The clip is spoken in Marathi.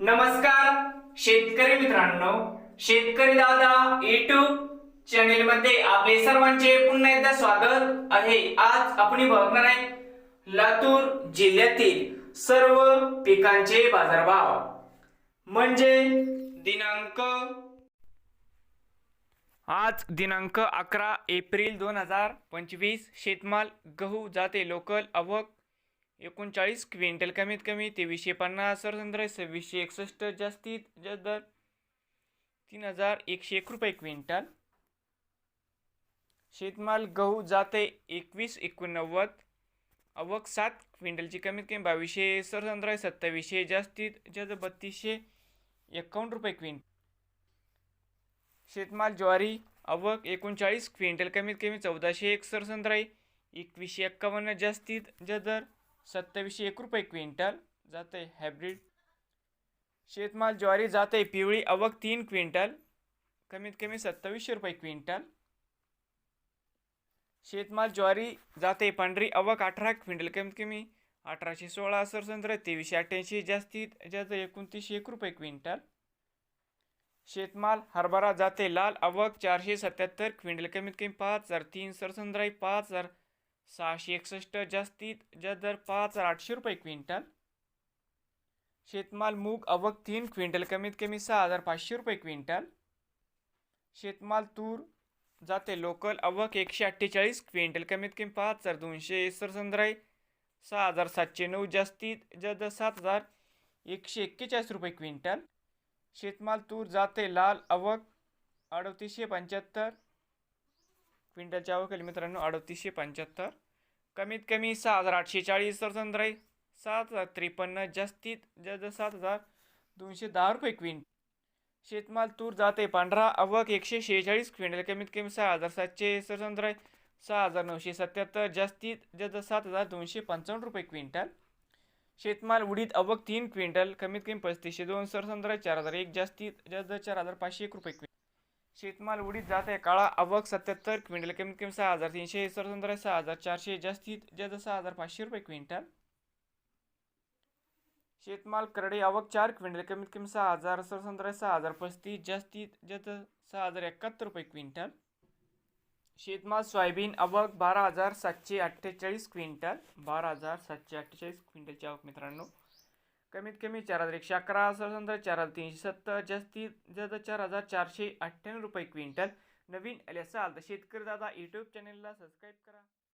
नमस्कार शेतकरी मित्रांनो. शेतकरी दादा युट्यूब चॅनेल मध्ये आपले सर्वांचे पुन्हा एकदा स्वागत आहे. आज आपण बघणार आहे लातूर जिल्ह्यातील सर्व पिकांचे बाजारभाव. म्हणजे दिनांक आज दिनांक अकरा एप्रिल दोन हजार पंचवीस. शेतमाल गहू जाते लोकल अवक एकोणचाळीस क्विंटल कमीत कमी तेवीसशे पन्नास सरसंद्र सव्वीसशे एकसष्ट जास्तीत जास्त दर तीन हजार एकशे एक रुपये क्विंटल. शेतमाल गहू जाते एकवीस एकोणनव्वद. आवक सात क्विंटलची कमीत कमी बावीसशे सरसंद्र सत्तावीसशे जास्तीत जास्त बत्तीसशे एकावन्न रुपये क्विंट शेतमाल ज्वारी आवक एकोणचाळीस क्विंटल कमीत कमी चौदाशे एक सरसंद्राई एकवीसशे एक्कावन्न जास्तीत जास्त दर सत्तावीसशे एक रुपये क्विंटल जाते हायब्रिड शेतमाल ज्वारी जाते पिवळी अवक तीन क्विंटल कमीत कमी सत्तावीसशे रुपये क्विंटल. शेतमाल ज्वारी जाते पांढरी अवक अठरा क्विंटल कमीत कमी अठराशे सोळा सरसंद्र तेवीसशे अठ्ठ्याऐंशी जास्तीत जास्त एकोणतीसशे एक रुपये क्विंटल. शेतमाल हरभरा जाते लाल अवक चारशे सत्याहत्तर क्विंटल कमीत कमी पाच हजार तीन सरसंद्राई पाच हजार सहाशे एकसष्ट जास्तीत जास्त दर पाच हजार आठशे रुपये क्विंटल. शेतमाल मूग अवक तीन क्विंटल कमीत कमी सहा हजार पाचशे रुपये क्विंटल. शेतमाल तूर जाते लोकल अवक एकशे अठ्ठेचाळीस क्विंटल कमीत कमी पाच हजार दोनशे सरसंद्राई सहा हजार सातशे नऊ जास्तीत जास्त सात हजार एकशे एक्केचाळीस रुपये क्विंटल. शेतमाल तूर जाते लाल अवक अडतीसशे पंच्याहत्तर. क्विंटलच्या आवक आली मित्रांनो अडतीसशे पंच्याहत्तर. कमीत कमी सहा हजार आठशे चाळीस सरसंद्राई सात हजार त्रेपन्न जास्तीत जास्त सात हजार दोनशे दहा रुपये क्विंट शेतमाल तूर जाते पांढरा आवक एकशे शेहेचाळीस क्विंटल कमीत कमी सहा हजार सातशे सरसंद्राई सहा हजार नऊशे सत्याहत्तर जास्तीत जास्त सात हजार दोनशे पंचावन्न रुपये क्विंटल. शेतमाल उडीद अवक तीन क्विंटल कमीत कमी पस्तीसशे दोन सरसंद्रा चार हजार एक जास्तीत जास्त चार हजार पाचशे एक रुपये क्विंटल. शेतमाल उडीत जात आहे. काळा आवक सत्याहत्तर क्विंटल कमीत कमी सहा हजार तीनशे सरसंद्रा सहा हजार चारशे जास्तीत जास्त सहा हजार पाचशे रुपये क्विंटल. शेतमाल करडे आवक चार क्विंटल कमीत कमी सहा हजार सरसंद्रा सहा हजार पस्तीस जास्तीत जास्त सहा हजार एकाहत्तर रुपये क्विंटल. शेतमाल सोयाबीन आवक बारा हजार सातशे अठ्ठेचाळीस क्विंटल. बारा हजार सातशे अठ्ठेचाळीस क्विंटलची आवक मित्रांनो. कमीत कमी चार हजार एकशे अकरा सरसंद्र चार हजार तीनशे सत्तर जास्तीत जास्त चार हजार चारशे अठ्ठ्याण्णव रुपये क्विंटल. नवीन आले असाल तर शेतकरी दादा यूट्यूब चॅनलला सबस्क्राईब करा.